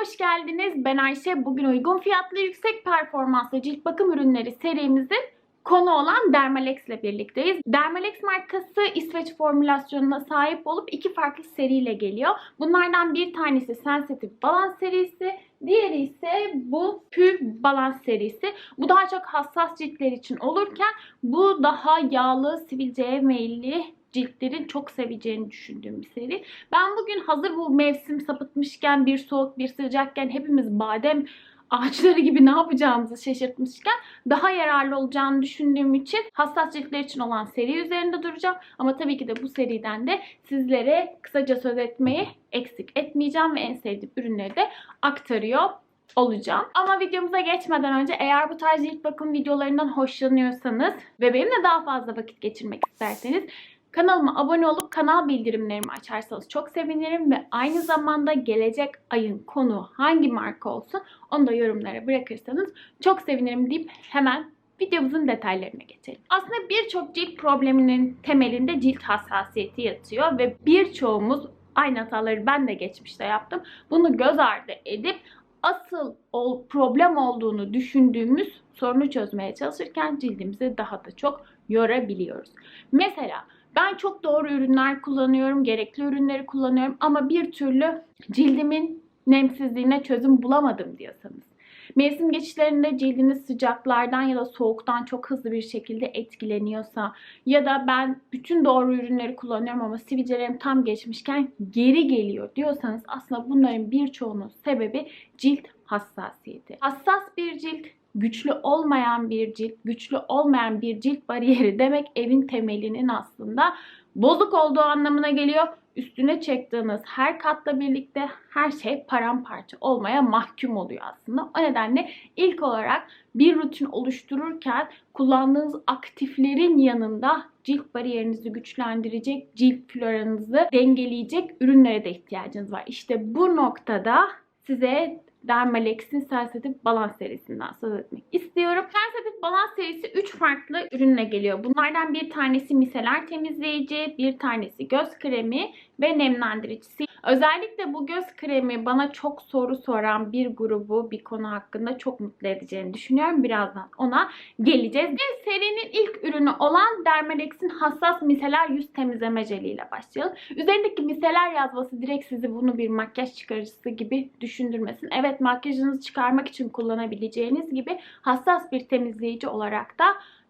hoş geldiniz. Ben Ayşe. Bugün uygun fiyatlı yüksek performanslı cilt bakım ürünleri serimizin konu olan Dermalex ile birlikteyiz. Dermalex markası İsveç formülasyonuna sahip olup iki farklı seriyle geliyor. Bunlardan bir tanesi Sensitive Balance serisi, diğeri ise bu Pure Balance serisi. Bu daha çok hassas ciltler için olurken bu daha yağlı, sivilceye meyilli ciltlerin çok seveceğini düşündüğüm bir seri. Ben bugün hazır bu mevsim sapıtmışken bir soğuk bir sıcakken hepimiz badem ağaçları gibi ne yapacağımızı şaşırtmışken daha yararlı olacağını düşündüğüm için hassas ciltler için olan seri üzerinde duracağım. Ama tabii ki de bu seriden de sizlere kısaca söz etmeyi eksik etmeyeceğim ve en sevdiğim ürünleri de aktarıyor olacağım. Ama videomuza geçmeden önce eğer bu tarz cilt bakım videolarından hoşlanıyorsanız ve benimle daha fazla vakit geçirmek isterseniz Kanalıma abone olup kanal bildirimlerimi açarsanız çok sevinirim ve aynı zamanda gelecek ayın konu hangi marka olsun onu da yorumlara bırakırsanız çok sevinirim deyip hemen videomuzun detaylarına geçelim. Aslında birçok cilt probleminin temelinde cilt hassasiyeti yatıyor ve birçoğumuz aynı hataları ben de geçmişte yaptım. Bunu göz ardı edip asıl ol, problem olduğunu düşündüğümüz sorunu çözmeye çalışırken cildimizi daha da çok yorabiliyoruz. Mesela ben çok doğru ürünler kullanıyorum, gerekli ürünleri kullanıyorum ama bir türlü cildimin nemsizliğine çözüm bulamadım diyorsanız. Mevsim geçişlerinde cildiniz sıcaklardan ya da soğuktan çok hızlı bir şekilde etkileniyorsa ya da ben bütün doğru ürünleri kullanıyorum ama sivilcelerim tam geçmişken geri geliyor diyorsanız aslında bunların birçoğunun sebebi cilt hassasiyeti. Hassas bir cilt güçlü olmayan bir cilt, güçlü olmayan bir cilt bariyeri demek evin temelinin aslında bozuk olduğu anlamına geliyor. Üstüne çektiğiniz her katla birlikte her şey paramparça olmaya mahkum oluyor aslında. O nedenle ilk olarak bir rutin oluştururken kullandığınız aktiflerin yanında cilt bariyerinizi güçlendirecek, cilt floranızı dengeleyecek ürünlere de ihtiyacınız var. İşte bu noktada size Dermalex'in Sensitive Balance serisinden söz etmek istiyorum. Sensitive Balance serisi 3 farklı ürünle geliyor. Bunlardan bir tanesi miseler temizleyici, bir tanesi göz kremi ve nemlendiricisi. Özellikle bu göz kremi bana çok soru soran bir grubu bir konu hakkında çok mutlu edeceğini düşünüyorum. Birazdan ona geleceğiz. Ve serinin ilk ürünü olan Dermalex'in hassas miseler yüz temizleme jeli ile başlayalım. Üzerindeki miseler yazması direkt sizi bunu bir makyaj çıkarıcısı gibi düşündürmesin. Evet makyajınızı çıkarmak için kullanabileceğiniz gibi hassas bir temizleyici olarak da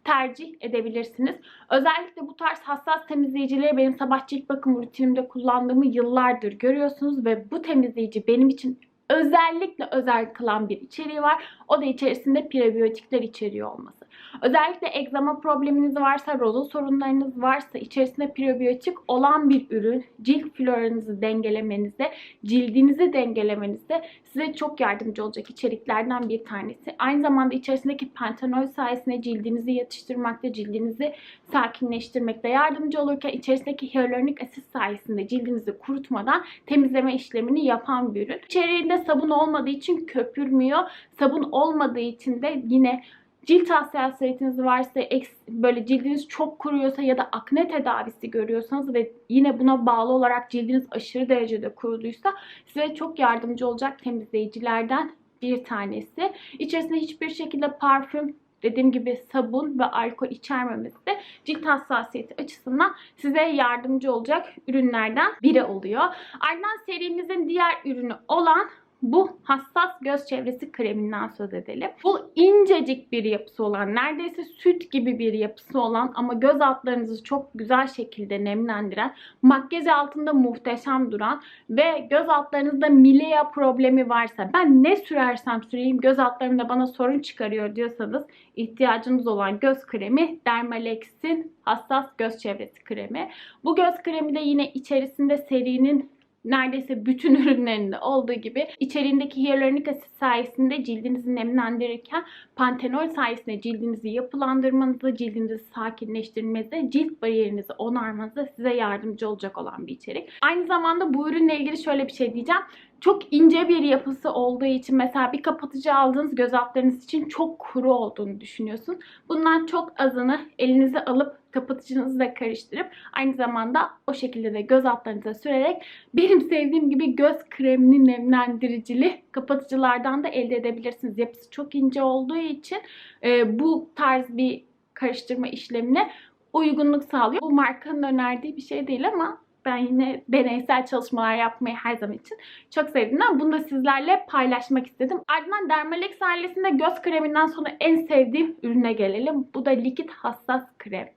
tercih edebilirsiniz. Özellikle bu tarz hassas temizleyicileri benim sabah cilt bakım rutinimde kullandığımı yıllardır görüyorsunuz ve bu temizleyici benim için özellikle özel kılan bir içeriği var. O da içerisinde prebiyotikler içeriyor olması. Özellikle egzama probleminiz varsa, rozo sorunlarınız varsa içerisinde prebiyotik olan bir ürün cilt floranızı dengelemenizde, cildinizi dengelemenizde size çok yardımcı olacak içeriklerden bir tanesi. Aynı zamanda içerisindeki pantenol sayesinde cildinizi yatıştırmakta, cildinizi sakinleştirmekte yardımcı olurken içerisindeki hyaluronik asit sayesinde cildinizi kurutmadan temizleme işlemini yapan bir ürün. İçeriğinde sabun olmadığı için köpürmüyor. Sabun olmadığı için de yine cilt hassasiyetiniz varsa, böyle cildiniz çok kuruyorsa ya da akne tedavisi görüyorsanız ve yine buna bağlı olarak cildiniz aşırı derecede kuruduysa size çok yardımcı olacak temizleyicilerden bir tanesi. İçerisinde hiçbir şekilde parfüm dediğim gibi sabun ve alkol içermemesi de cilt hassasiyeti açısından size yardımcı olacak ürünlerden biri oluyor. Ardından serimizin diğer ürünü olan bu hassas göz çevresi kreminden söz edelim. Bu incecik bir yapısı olan, neredeyse süt gibi bir yapısı olan ama göz altlarınızı çok güzel şekilde nemlendiren, makyaj altında muhteşem duran ve göz altlarınızda milea problemi varsa ben ne sürersem süreyim göz altlarımda bana sorun çıkarıyor diyorsanız ihtiyacınız olan göz kremi Dermalex'in hassas göz çevresi kremi. Bu göz kremi de yine içerisinde serinin neredeyse bütün ürünlerinde olduğu gibi içeriğindeki hyaluronik asit sayesinde cildinizi nemlendirirken pantenol sayesinde cildinizi yapılandırmanızı, cildinizi sakinleştirmenize, cilt bariyerinizi onarmanıza size yardımcı olacak olan bir içerik. Aynı zamanda bu ürünle ilgili şöyle bir şey diyeceğim çok ince bir yapısı olduğu için mesela bir kapatıcı aldığınız göz altlarınız için çok kuru olduğunu düşünüyorsun. Bundan çok azını elinize alıp kapatıcınızı da karıştırıp aynı zamanda o şekilde de göz altlarınıza sürerek benim sevdiğim gibi göz kremini nemlendiricili kapatıcılardan da elde edebilirsiniz. Yapısı çok ince olduğu için e, bu tarz bir karıştırma işlemine uygunluk sağlıyor. Bu markanın önerdiği bir şey değil ama ben yine deneysel çalışmalar yapmayı her zaman için çok sevdiğimden bunu da sizlerle paylaşmak istedim. Ardından Dermalex ailesinde göz kreminden sonra en sevdiğim ürüne gelelim. Bu da likit hassas krem.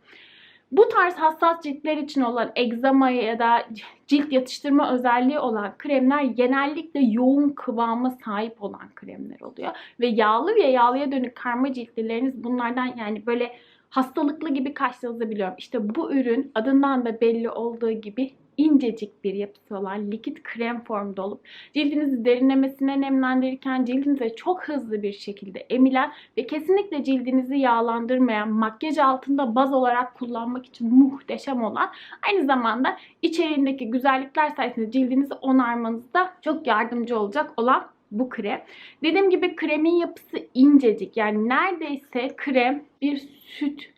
Bu tarz hassas ciltler için olan egzama ya da cilt yatıştırma özelliği olan kremler genellikle yoğun kıvama sahip olan kremler oluyor. Ve yağlı ve yağlıya dönük karma ciltlileriniz bunlardan yani böyle hastalıklı gibi kaçtığınızı biliyorum. İşte bu ürün adından da belli olduğu gibi incecik bir yapısı olan likit krem formda olup cildinizi derinlemesine nemlendirirken cildinize çok hızlı bir şekilde emilen ve kesinlikle cildinizi yağlandırmayan makyaj altında baz olarak kullanmak için muhteşem olan aynı zamanda içeriğindeki güzellikler sayesinde cildinizi onarmanızda çok yardımcı olacak olan bu krem. Dediğim gibi kremin yapısı incecik. Yani neredeyse krem bir süt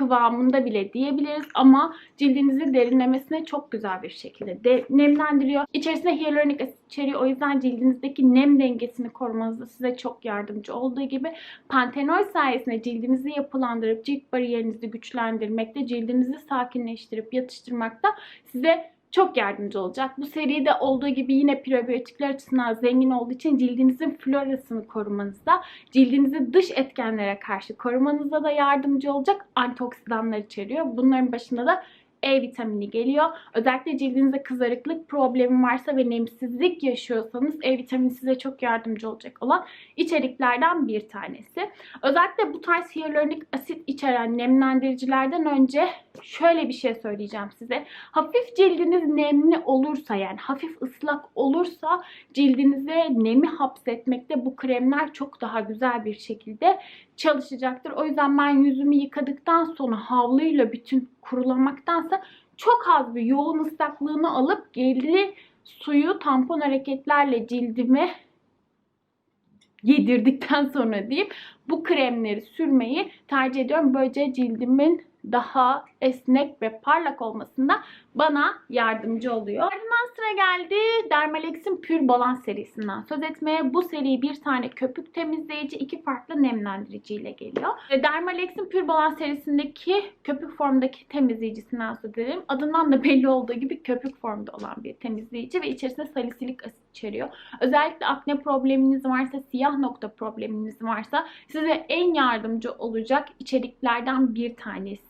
kıvamında bile diyebiliriz ama cildinizi derinlemesine çok güzel bir şekilde de nemlendiriyor. İçerisinde hyaluronik asit içeriyor. O yüzden cildinizdeki nem dengesini korumanızda size çok yardımcı olduğu gibi pantenol sayesinde cildinizi yapılandırıp cilt bariyerinizi güçlendirmekte, cildinizi sakinleştirip yatıştırmakta size çok yardımcı olacak. Bu seride olduğu gibi yine prebiyotikler açısından zengin olduğu için cildinizin florasını korumanızda, cildinizi dış etkenlere karşı korumanızda da yardımcı olacak antioksidanlar içeriyor. Bunların başında da e vitamini geliyor. Özellikle cildinizde kızarıklık problemi varsa ve nemsizlik yaşıyorsanız E vitamini size çok yardımcı olacak olan içeriklerden bir tanesi. Özellikle bu tarz hyaluronik asit içeren nemlendiricilerden önce şöyle bir şey söyleyeceğim size. Hafif cildiniz nemli olursa yani hafif ıslak olursa cildinize nemi hapsetmekte bu kremler çok daha güzel bir şekilde çalışacaktır. O yüzden ben yüzümü yıkadıktan sonra havluyla bütün kurulamaktansa çok az bir yoğun ıslaklığını alıp geri suyu tampon hareketlerle cildime yedirdikten sonra diyeyim bu kremleri sürmeyi tercih ediyorum. Böylece cildimin daha esnek ve parlak olmasında bana yardımcı oluyor. Ardından sıra geldi Dermalex'in Pure Balance serisinden söz etmeye. Bu seri bir tane köpük temizleyici, iki farklı nemlendirici ile geliyor. Dermalex'in Pure Balance serisindeki köpük formdaki temizleyicisinden söz edelim. Adından da belli olduğu gibi köpük formda olan bir temizleyici ve içerisinde salisilik asit içeriyor. Özellikle akne probleminiz varsa, siyah nokta probleminiz varsa size en yardımcı olacak içeriklerden bir tanesi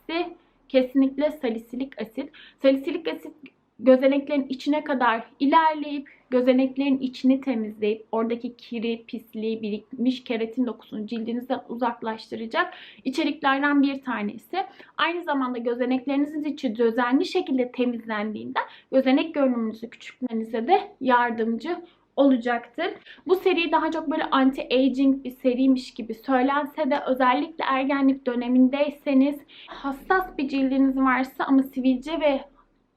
kesinlikle salisilik asit. Salisilik asit gözeneklerin içine kadar ilerleyip gözeneklerin içini temizleyip oradaki kiri, pisliği, birikmiş keratin dokusunu cildinizden uzaklaştıracak içeriklerden bir tanesi. Aynı zamanda gözeneklerinizin içi düzenli şekilde temizlendiğinde gözenek görünümünüzü küçültmenize de yardımcı olacaktır. Bu seri daha çok böyle anti-aging bir seriymiş gibi söylense de özellikle ergenlik dönemindeyseniz hassas bir cildiniz varsa ama sivilce ve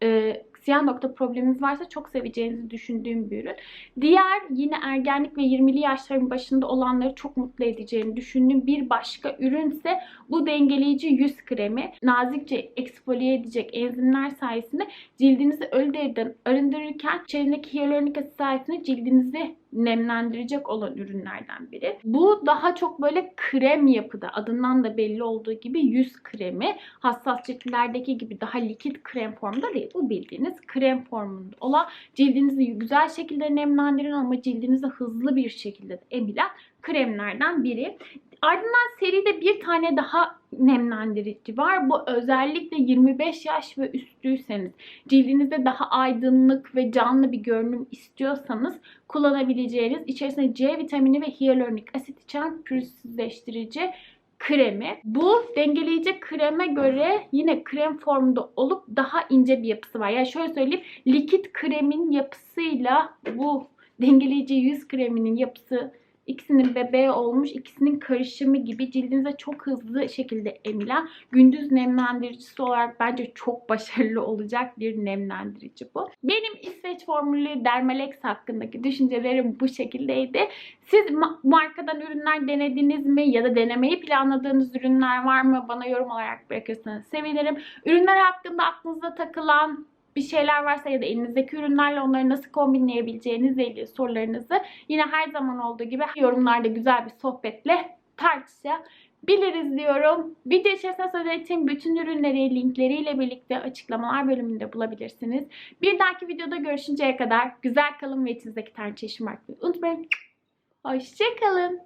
e, siyah nokta probleminiz varsa çok seveceğinizi düşündüğüm bir ürün. Diğer yine ergenlik ve 20'li yaşların başında olanları çok mutlu edeceğini düşündüğüm bir başka ürünse bu dengeleyici yüz kremi. Nazikçe eksfoliye edecek enzimler sayesinde cildinizi ölü deriden arındırırken içerisindeki hyaluronik asit sayesinde cildinizi nemlendirecek olan ürünlerden biri. Bu daha çok böyle krem yapıda adından da belli olduğu gibi yüz kremi. Hassas ciltlerdeki gibi daha likit krem formda değil. Bu bildiğiniz krem formunda olan cildinizi güzel şekilde nemlendiren ama cildinizi hızlı bir şekilde emilen kremlerden biri. Ardından seride bir tane daha nemlendirici var. Bu özellikle 25 yaş ve üstüyseniz, cildinizde daha aydınlık ve canlı bir görünüm istiyorsanız kullanabileceğiniz içerisinde C vitamini ve hyaluronik asit içeren pürüzsüzleştirici kremi. Bu dengeleyici kreme göre yine krem formunda olup daha ince bir yapısı var. Yani şöyle söyleyeyim, likit kremin yapısıyla bu dengeleyici yüz kreminin yapısı İkisinin bebeği olmuş, ikisinin karışımı gibi cildinize çok hızlı şekilde emilen, gündüz nemlendiricisi olarak bence çok başarılı olacak bir nemlendirici bu. Benim İsveç formülü Dermalex hakkındaki düşüncelerim bu şekildeydi. Siz ma- markadan ürünler denediniz mi ya da denemeyi planladığınız ürünler var mı? Bana yorum olarak bırakırsanız sevinirim. Ürünler hakkında aklınıza takılan bir şeyler varsa ya da elinizdeki ürünlerle onları nasıl kombinleyebileceğinizle ilgili sorularınızı yine her zaman olduğu gibi yorumlarda güzel bir sohbetle tartışabiliriz diyorum. Video içerisinde söz bütün ürünleri linkleriyle birlikte açıklamalar bölümünde bulabilirsiniz. Bir dahaki videoda görüşünceye kadar güzel kalın ve içinizdeki artmayı unutmayın. Hoşçakalın.